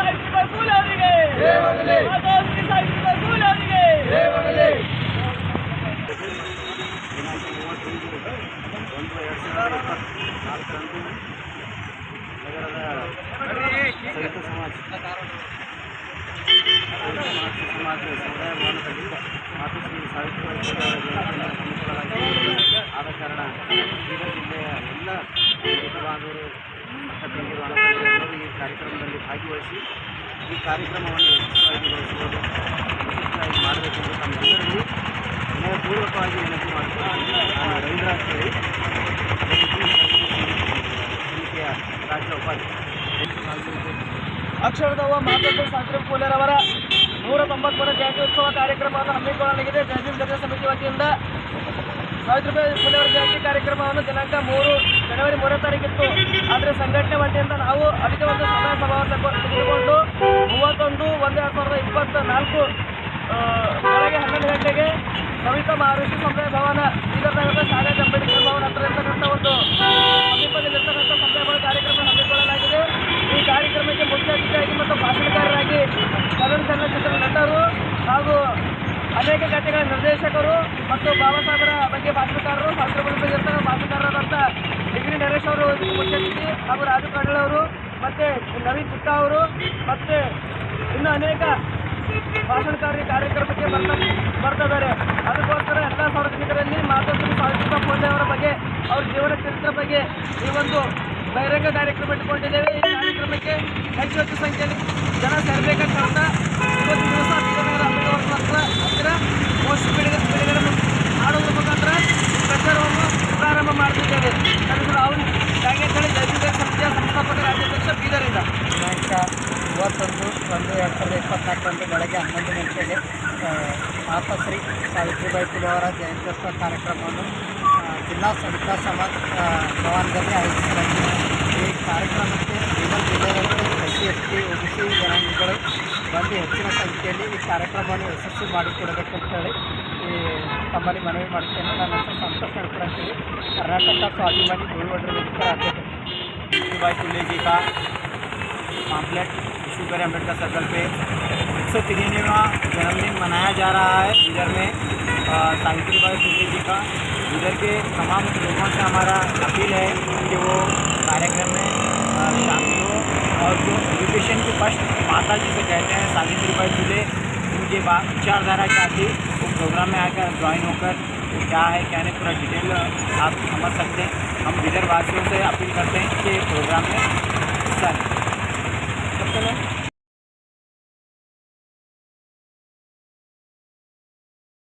ಸಾವಿತ್ರಿಬಾಯಿ ಫೂಲೆ ಅವರಿಗೆ ಮಾಧವ ಶ್ರೀ ಸಾವಿತ್ರಿಬಾಯಿ ಫೂಲೆ ಅವರಿಗೆ ಒಂದು ಎರಡು ಸಾವಿರದ ಇಪ್ಪತ್ನಾಲ್ಕರಂದು ನಗರದ ಸಂಯುಕ್ತ ಸಮಾಜ ಸಮಾಜ ಸಮುದಾಯ ಭವನದಲ್ಲಿ ಫುಲೆ ಜಯಂತಿಯನ್ನು ಆದ ಕಾರಣ ಬೀದರ್ ಜಿಲ್ಲೆಯ ಎಲ್ಲ ಬಾಂಧವರು ಈ ಕಾರ್ಯಕ್ರಮದಲ್ಲಿ ಭಾಗವಹಿಸಿ ಈ ಕಾರ್ಯಕ್ರಮವನ್ನು ಯಶಸ್ವಿಯಾಗಿಗೊಳಿಸುವುದು ಯಶಸ್ವಿಯಾಗಿ ಮಾಡಬೇಕೆಂದು ತಮ್ಮೆಲ್ಲರಿಗೂ ವಿನಯಪೂರ್ವಕವಾಗಿ ವಿನಂತಿ ಮಾಡಿಕೊಂಡು ನಾನು ರವೀಂದ್ರ ಅಂತ ಹೇಳಿ ಸಮಿತಿಯ ರಾಜ್ಯ ಉಪಾಧ್ಯಕ್ಷ. ಅಕ್ಷರದವ ಮಾತೃಶ್ರೀ ಸಾಕ್ರೆ ಫೂಲೆರವರ ನೂರ ತೊಂಬತ್ತರ ಜಯಂತಿ ಉತ್ಸವ ಕಾರ್ಯಕ್ರಮವನ್ನು ಹಮ್ಮಿಕೊಳ್ಳಲಾಗಿದೆ. ಜಯಭೀಮ್ ಜನತಾ ಸಮಿತಿ ವತಿಯಿಂದ ಸಾವಿರ ಅವರ ಜಯಂತಿ ಕಾರ್ಯಕ್ರಮವನ್ನು ದಿನಾಂಕ ಮೂರು ಜನವರಿ ಮೂರನೇ ತಾರೀಕಿತ್ತು. ಆದರೆ ಸಂಘಟನೆ ವತಿಯಿಂದ ನಾವು ಅದಕ್ಕೆ ಒಂದು ಸಭಾ ಸಭಾವನ್ನು ತೆಗೆದುಕೊಂಡು ಮೂವತ್ತೊಂದು ಒಂದು ಎರಡು ಸಾವಿರದ ಇಪ್ಪತ್ತ ನಾಲ್ಕು ಬೆಳಗ್ಗೆ ಹನ್ನೊಂದು ಗಂಟೆಗೆ ಸವಿತಾ ಮಹರ್ಷಿ ಸಮುದಾಯ ಭವನ ಬೀದರ್ ನಗರದ ಶಾಲೆ ಅಂಬೇಡ್ಕರ್ ಭವನ ಹತ್ರ ಇರ್ತಕ್ಕಂಥ ಒಂದು ಸಮೀಪದಲ್ಲಿರ್ತಕ್ಕಂಥ ಸಮುದಾಯ ಭವನ ಕಾರ್ಯಕ್ರಮ ಹಮ್ಮಿಕೊಳ್ಳಲಾಗಿದೆ ಈ ಕಾರ್ಯಕ್ರಮಕ್ಕೆ ಮುಖ್ಯ ಅತಿಥಿಯಾಗಿ ಮತ್ತು ಭಾಷಣಕಾರರಾಗಿ ಕನ್ನಡ ಚಲನಚಿತ್ರ ನಟರು ಹಾಗೂ ಅನೇಕ ಕಥೆಗಳ ನಿರ್ದೇಶಕರು ಮತ್ತು ಬಾಬಾ ಸಾಹೇಬರ ಬಗ್ಗೆ ಭಾಷಣಕಾರರು ಶಾಸ್ತ್ರಗಳ ಬಗ್ಗೆ ಭಾಷಣಕಾರರಾದಂಥ ಡಿಗ್ರಿ ನರೇಶ್ ಅವರು ಮುಖ್ಯಮಂತ್ರಿ ಹಾಗೂ ರಾಜು ಅವರು ಮತ್ತು ನವೀನ್ ಚಿಕ್ಕ ಅವರು ಮತ್ತು ಇನ್ನು ಅನೇಕ ಭಾಷಣಕಾರಿ ಕಾರ್ಯಕ್ರಮಕ್ಕೆ ಬರ್ತಾ ಬರ್ತಾ ಇದ್ದಾರೆ. ಅದಕ್ಕೋಸ್ಕರ ಎಲ್ಲ ಸಾರ್ವಜನಿಕರಲ್ಲಿ ಮಾತಾಡ್ತೀವಿ ಸಾರ್ವಜನಿಕ ಮೋದಿ ಅವರ ಬಗ್ಗೆ, ಅವ್ರ ಜೀವನ ಚರಿತ್ರೆ ಬಗ್ಗೆ ಈ ಒಂದು ಬಹಿರಂಗ ಕಾರ್ಯಕ್ರಮ ಇಟ್ಟುಕೊಂಡಿದ್ದೇವೆ. ಈ ಕಾರ್ಯಕ್ರಮಕ್ಕೆ ಹೆಚ್ಚು ಹೆಚ್ಚು ಸಂಖ್ಯೆಯಲ್ಲಿ ಜನ ಸೇರಬೇಕಂತ ಇವತ್ತು ದಿವಸ ಪೋಸ್ಟ್ ಬೆಳೆಗೆ ಬೆಳೆಗಳನ್ನು ಮಾಡುವುದರ ಮುಖಾಂತರ ಪ್ರಚಾರವನ್ನು ಪ್ರಾರಂಭ ಮಾಡುತ್ತಿದ್ದೇವೆ ಹೆಸರು ರಾಹುಲ್ ಕಾಗೆ ಅಂತೇಳಿ ಜಯಸಿಂಗ ಸಮಿತಿಯ ಸಂಸ್ಥಾಪಕ ರಾಜ್ಯಾಧ್ಯಕ್ಷ ಬೀದರಿಂದ ದಿನಾಂಕ ಮೂವತ್ತೊಂದು, ಒಂದು ಎರಡು ಸಾವಿರದ ಇಪ್ಪತ್ನಾಲ್ಕರಂದು ಬೆಳಗ್ಗೆ ಹನ್ನೊಂದು ಗಂಟೆಗೆ ಮಾತಾಶ್ರೀ ಸಾವಿತ್ರಿಬಾಯಿ ಪುಲೆ ಅವರ ಜಯಂತ್ಯೋತ್ಸವ ಕಾರ್ಯಕ್ರಮವನ್ನು ಜಿಲ್ಲಾ ಸವಿತಾ ಸಮಾಜ ಭವನದಲ್ಲಿ ಆಯೋಜಿಸಲಾಗಿದೆ. ಈ ಕಾರ್ಯಕ್ರಮಕ್ಕೆ ಜಿಲ್ಲೆಯಲ್ಲಿ S C S T O B C, ಜನಾಂಗಗಳು ಬಂದು ಹೆಚ್ಚಿನ ಸಂಖ್ಯೆಯಲ್ಲಿ ಈ ಕಾರ್ಯಕ್ರಮವನ್ನು ಯಶಸ್ವಿ ಮಾಡಿಕೊಡಬೇಕಂತೇಳಿ ಈ ತಮ್ಮಲ್ಲಿ ಮನವಿ ಮಾಡುತ್ತೇನೆ ನನ್ನ ಹೆಸರು ಸಂತೋಷ್ ನಡ್ಕರ್ ಅಂತೇಳಿ ಕರ್ನಾಟಕ ಸ್ವಾಭಿಮಾನಿ ಗೋಲ್ವಡ್ರ ವೇದಿಕೆ ಅಧ್ಯಕ್ಷ भाई फुले जी का पाम्पलेट इशू करें अम्बेडकर सर्कल पे एक सौ तिरानवेवा जन्मदिन मनाया जा रहा है इधर में अ, सावित्री बाई फुले जी का इधर के तमाम लोगों से हमारा अपील है कि वो कार्यक्रम में अ, शामिल हो और जो एजुकेशन की फ़र्स्ट माता जिसे कहते हैं सावित्री बाई फुले, उनके बाद विचारधारा क्या थी? वो प्रोग्राम में आकर ज्वाइन होकर तो क्या है, क्या नहीं, पूरा डिटेल आप समझ सकते हैं। हम विदर्भवासियों वासियों से अपील करते हैं कि प्रोग्राम में हिस्सा